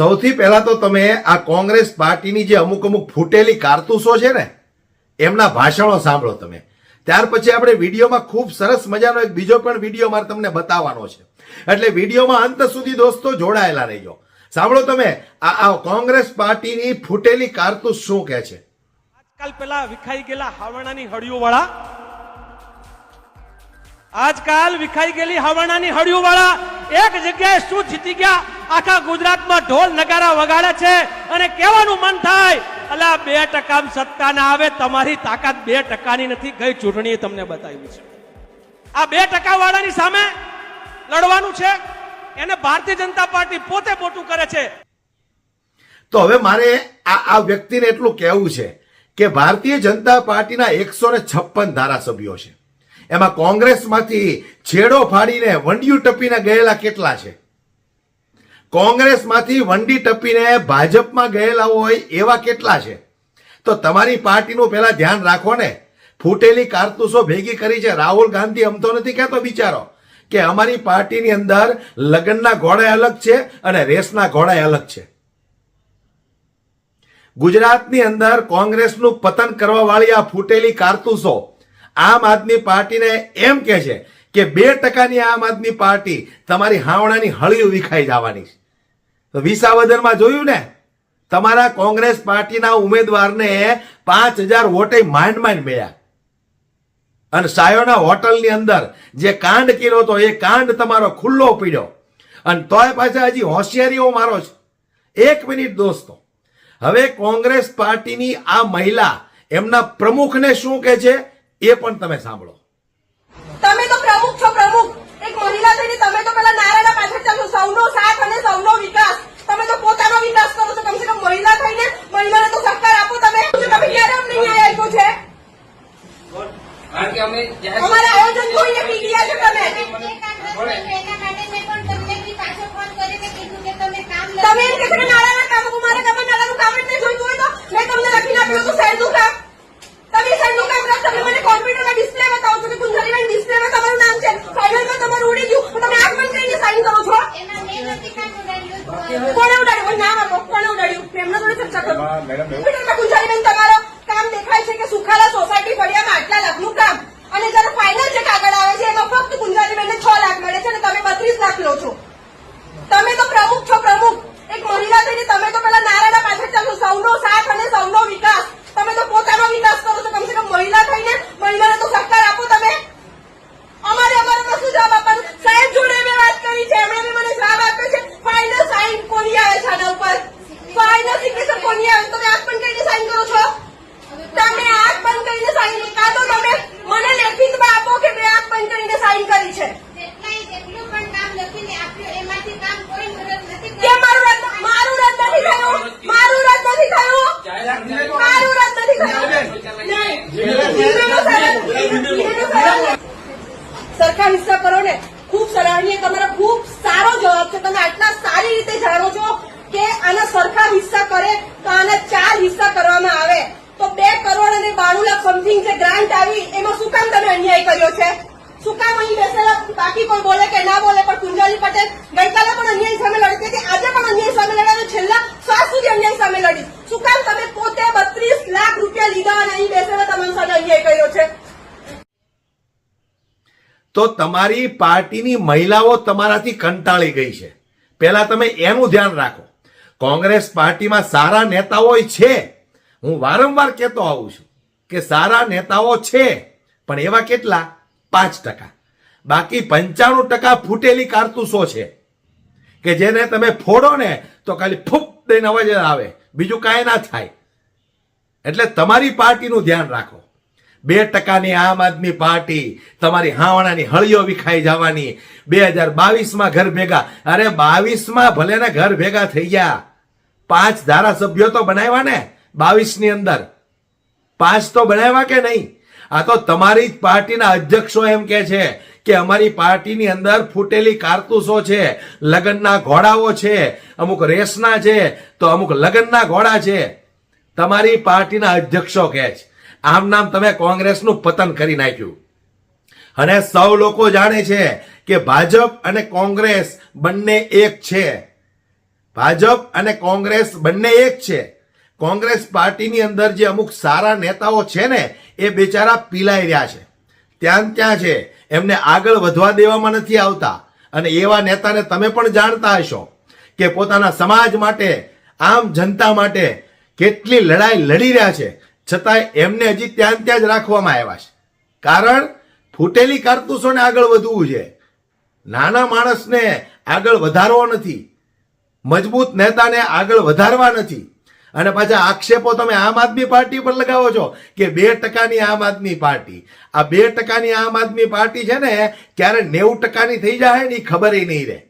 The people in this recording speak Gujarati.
સૌથી પહેલા તો તમે આ કોંગ્રેસ પાર્ટીની જે અમુક અમુક ફૂટેલી કારતૂસો છે ને, એમના ભાષણો સાંભળો તમે. ત્યાર પછી આપણે વિડીયોમાં ખૂબ સરસ મજાનો એક બીજો પણ વીડિયો મારે તમને બતાવવાનો છે. એટલે વિડીયોમાં અંત સુધી દોસ્તો જોડાયેલા રહેજો. સાંભળો તમે, આ કોંગ્રેસ પાર્ટીની ફૂટેલી કારતૂસ શું કહે છે? આજકાલ પેલા વિખાઈ ગયેલા હાવણાની હળિયો વાળા આજકાલ વિખાઈ ગયેલી હાવણાની હળિયો વાળા એક જગ્યાએ શું જીતી ગયા? આખા ગુજરાતમાં ઢોલ નગારા વગાડે છે અને કહેવાનું મન થાય, અલા, બે ટકા સત્તા ના આવે, તમારી તાકાત બે ટકાની નથી. ગઈ ચૂંટણીએ તમને બતાવ્યું છે. આ બે ટકા વાળાની સામે લડવાનું છે. એને ભારતીય જનતા પાર્ટી પોતે મોટું કરે છે. તો હવે મારે આ આ વ્યક્તિને એટલું કહેવું છે કે ભારતીય જનતા પાર્ટીના એકસો ને છપ્પન ધારાસભ્યો છે. એમાં કોંગ્રેસમાંથી છેડો ફાડીને વંડિયું ટપીને ગયેલા કેટલા છે? કોંગ્રેસમાંથી વંડી ટપીને ભાજપમાં ગયેલા હોય એવા કેટલા છે? તો તમારી પાર્ટીનું પહેલા ધ્યાન રાખો ને. ફૂટેલી કારતૂસો ભેગી કરી છે. રાહુલ ગાંધી અમતો નથી કહેતો બિચારો કે અમારી પાર્ટીની અંદર લગ્નના ઘોડા અલગ છે અને રેસના ઘોડા અલગ છે. ગુજરાતની અંદર કોંગ્રેસનું પતન કરવા વાળી આ ફૂટેલી કારતૂસો આમ આદમી પાર્ટીને એમ કે છે કે બે ટકાની આમ આદમી પાર્ટી તમારી હાવણાની હળીઓ વિખાઈ જવાની છે. તો વિસાવદરમાં જોયું ને, તમારા કોંગ્રેસ પાર્ટીના ઉમેદવારને પાંચ હજાર વોટે માંડ માંડ મળ્યા. અને સાયોના હોટલની અંદર જે કાંડ કર્યો હતો, એ કાંડ તમારો ખુલ્લો પીડ્યો. અને તોય પાછા હજી હોશિયારીઓ મારો છે. એક મિનિટ દોસ્તો, હવે કોંગ્રેસ પાર્ટીની આ મહિલા એમના પ્રમુખને શું કહે છે? એ પણ તમે સાંભળો. તમે તો પ્રમુખ છો પ્રમુખ. એક મહિલા થઈને તમે તો પેલા નારાયણ પાછળ ચાલો. સૌનો સાથ અને સૌનો વિકાસ. તમે તો પોતાનો વિકાસ કરો છો. કમસે કમ મહિલા થઈને મહિલાને તો સહકાર આપો તમે. તમે ક્યારે અમને ન્યાય આપ્યો છે કારણ કે અમે જાહેર અમારે આયોજન જોઈને છો તમે. નારાયણ કામ મારે તમે નારાયણનું કામ જોઈતું હોય તો મેં તમને લખીને આપ્યું હતું સાઈડનું કામ તમે સાઈડનું કામ કરો તમે મને કોમ્પ્યુટરના ડિસ્પ્લે બતાવો છો કે કુંજરીબેન ડિસ્પ્લેમાં તમારું નામ છે ફાઇનલમાં તમારું ઉડી ગયું તો તમે આંખ બંધ કરીને સાઈન કરો છો કોણે ઉડાડ્યું કોઈ નામ આપો કોણે ઉડાડ્યું મેં એમના જોડે ચર્ચા કરો કોમ્પ્યુટરમાં કુંજરીબેન તમારો કામ દેખાય છે કે સુખાલા સોસાયટી ફળિયામાં આટલા લાખનું કામ અને જ્યારે ફાઇનલ ચેક આગળ આવે છે એમાં ફક્ત કુંજારીબેનને છ લાખ મળે છે અને તમે બત્રીસ લાખ લો છો તમે તો પ્રમુખ છો પ્રમુખ એક મહિલા થઈને તમે તો પેલા નારાયણ પાછળ ચાલો સૌનો સાથ અને સૌનો વિકાસ તમે તો પોતાનો વિકાસ કરો છો કમસે કમ મહિલા થઈને મહિલાને તો સહકાર આપો તમે અમારે અમારો કશું જવાબ આપવાનું સાહેબ જોડે મેં વાત કરી છે એમણે બી મને જવાબ આપ્યો છે ફાઇનલ સાઇન કોની આવે છે આના ઉપર ફાઇનલ સિગ્નેચર કોની આવે તમે આંખ બંધ કરીને સાઇન કરો છો તમે આંખ બંધ કરીને સાઇન કાં તો તમે મને લેખિતમાં આપો કે મેં આંખ બંધ કરીને સાઇન કરી છે કે મારું રદ મારું રદ નથી થયું મારું રદ નથી થયું મારું રદ નથી થયું સરખા હિસ્સા કરો ને, ખૂબ સરાહનીય. તમારો ખૂબ સારો જવાબ છે. તમે આટલા સારી રીતે જાણો છો કે આના સરખા હિસ્સા કરે તો આના ચાર હિસ્સા કરવામાં આવે. તો બે કરોડ અને બાણું લાખ સમથિંગ જે ગ્રાન્ટ આવી, એમાં શું કામ તમે અન્યાય કર્યો છે? શું કામ અહીં બેસેલા બાકી કોઈ બોલે કે ના બોલે? પણ કુંજાલી પટેલ ગઈકાલે પણ અન્યાય સામે લડી હતી આજે પણ અન્યાય સામે લડ્યા છેલ્લા શ્વાસ સુધી અન્યાય સામે લડી. શું કામ તમે પોતે બત્રીસ લાખ રૂપિયા લીધા અને અહીં બેસેલા તમારી સાથે અન્યાય કર્યો છે તો તમારી પાર્ટીની મહિલાઓ તમારાથી કંટાળી ગઈ છે. પહેલા તમે એનું ધ્યાન રાખો. કોંગ્રેસ પાર્ટીમાં સારા નેતાઓ છે. હું વારંવાર કહેતો આવું છું કે સારા નેતાઓ છે, પણ એવા કેટલા? પાંચ ટકા. બાકી પંચાણું ટકા ફૂટેલી કારતૂસો છે. કે જેને તમે ફોડો ને તો ખાલી ફૂપ દઈને અવાજ આવે. બીજું કાંઈ ના થાય. એટલે તમારી પાર્ટીનું ધ્યાન રાખો. બે ટકાની આમ આદમી પાર્ટી તમારી હાવણાની હળીઓ વિખાઈ જવાની. બે હજાર બાવીસમાં ઘર ભેગા. અરે બાવીસમાં ભલે ને ઘર ભેગા થઈ ગયા. પાંચ ધારાસભ્યો તો બનાવ્યા ને બાવીસની અંદર. પાંચ તો બનાવ્યા કે નહીં? આ તો તમારી જ પાર્ટીના અધ્યક્ષો એમ કે છે કે અમારી પાર્ટીની અંદર ફૂટેલી કારતૂસો છે, લગ્નના ઘોડાઓ છે, અમુક રેસના છે, તો અમુક લગ્નના ઘોડા છે. તમારી પાર્ટીના અધ્યક્ષો કહે છે. આમ નામ તમે કોંગ્રેસનું પતન કરી નાખ્યું. અને સૌ લોકો જાણે છે કે ભાજપ અને કોંગ્રેસ બંને એક છે. ભાજપ અને કોંગ્રેસ બંને એક છે. કોંગ્રેસ પાર્ટીની અંદર જે અમુક સારા નેતાઓ છે ને, એ બેચારા પીલાઈ રહ્યા છે. ત્યાં ત્યાં છે. એમને આગળ વધવા દેવામાં નથી આવતા. અને એવા નેતાને તમે પણ જાણતા હશો કે પોતાના સમાજ માટે, આમ જનતા માટે કેટલી લડાઈ લડી રહ્યા છે. છતાંય એમને હજી ત્યાં ત્યાં જ રાખવામાં આવ્યા છે. કારણ ફૂટેલી કારતૂસોને આગળ વધવું છે. નાના માણસને આગળ વધારવો નથી. મજબૂત નેતાને આગળ વધારવા નથી. અને પાછા આક્ષેપો તમે આમ આદમી પાર્ટી પર લગાવો છો કે બે ટકાની આમ આદમી પાર્ટી. આ બે ટકાની આમ આદમી પાર્ટી છે ને, ક્યારે નેવું ટકાની થઈ જાય ને એ ખબર નહીં રહે.